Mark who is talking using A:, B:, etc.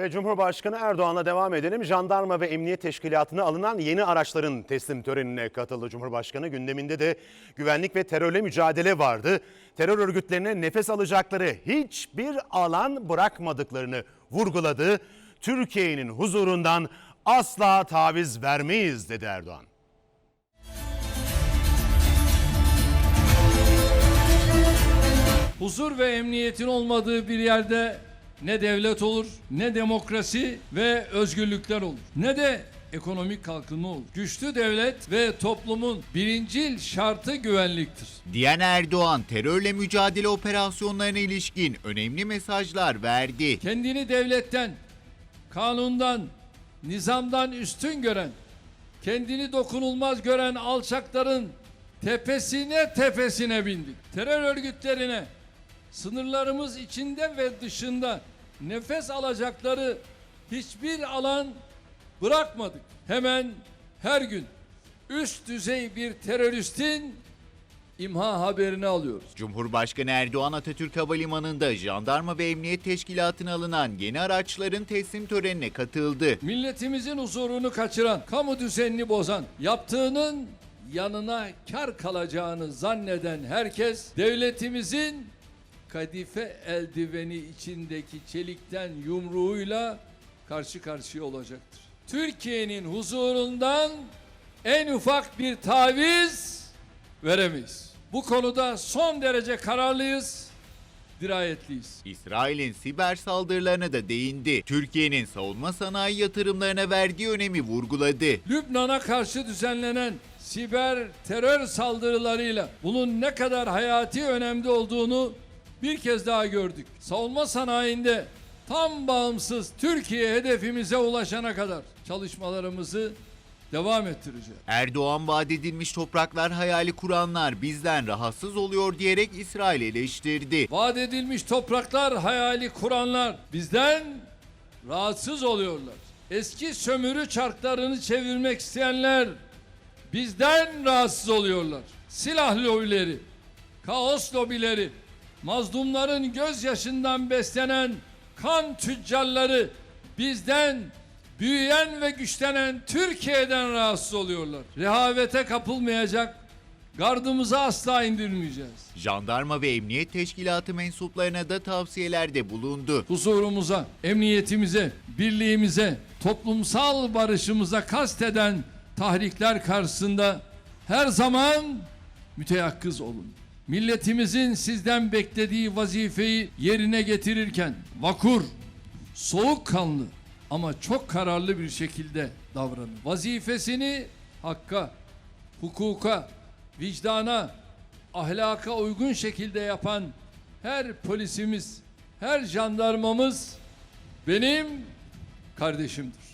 A: Ve Cumhurbaşkanı Erdoğan'la devam edelim. Jandarma ve Emniyet Teşkilatı'na alınan yeni araçların teslim törenine katıldı Cumhurbaşkanı. Gündeminde de güvenlik ve terörle mücadele vardı. Terör örgütlerine nefes alacakları hiçbir alan bırakmadıklarını vurguladı. Türkiye'nin huzurundan asla taviz vermeyiz dedi Erdoğan.
B: huzur ve emniyetin olmadığı bir yerde ne devlet olur, ne demokrasi ve özgürlükler olur, ne de ekonomik kalkınma olur. Güçlü devlet ve toplumun birincil şartı güvenliktir.
C: Diyen Erdoğan terörle mücadele operasyonlarına ilişkin önemli mesajlar verdi.
B: Kendini devletten, kanundan, nizamdan üstün gören, kendini dokunulmaz gören alçakların tepesine tepesine bindik. Terör örgütlerine sınırlarımız içinde ve dışında nefes alacakları hiçbir alan bırakmadık. Hemen her gün üst düzey bir teröristin imha haberini alıyoruz.
C: Cumhurbaşkanı Erdoğan Atatürk Havalimanı'nda jandarma ve emniyet teşkilatına alınan yeni araçların teslim törenine katıldı.
B: Milletimizin huzurunu kaçıran, kamu düzenini bozan, yaptığının yanına kar kalacağını zanneden herkes devletimizin kadife eldiveni içindeki çelikten yumruğuyla karşı karşıya olacaktır. Türkiye'nin huzurundan en ufak bir taviz veremeyiz. Bu konuda son derece kararlıyız, dirayetliyiz.
C: İsrail'in siber saldırılarına da değindi. Türkiye'nin savunma sanayi yatırımlarına verdiği önemi vurguladı.
B: Lübnan'a karşı düzenlenen siber terör saldırılarıyla bunun ne kadar hayati önemli olduğunu bir kez daha gördük. Savunma sanayinde tam bağımsız Türkiye hedefimize ulaşana kadar çalışmalarımızı devam ettireceğiz.
C: Erdoğan vaat edilmiş topraklar hayali kuranlar bizden rahatsız oluyor diyerek İsrail eleştirdi.
B: Vaat edilmiş topraklar hayali kuranlar bizden rahatsız oluyorlar. Eski sömürü çarklarını çevirmek isteyenler bizden rahatsız oluyorlar. Silah lobileri, kaos lobileri, mazlumların gözyaşından beslenen kan tüccarları bizden büyüyen ve güçlenen Türkiye'den rahatsız oluyorlar. Rehavete kapılmayacak, gardımızı asla indirmeyeceğiz.
C: Jandarma ve emniyet teşkilatı mensuplarına da tavsiyelerde bulundu.
B: huzurumuza, emniyetimize, birliğimize, toplumsal barışımıza kasteden tahrikler karşısında her zaman müteyakkız olun. Milletimizin sizden beklediği vazifeyi yerine getirirken vakur, soğukkanlı ama çok kararlı bir şekilde davranın. Vazifesini hakka, hukuka, vicdana, ahlaka uygun şekilde yapan her polisimiz, her jandarmamız benim kardeşimdir.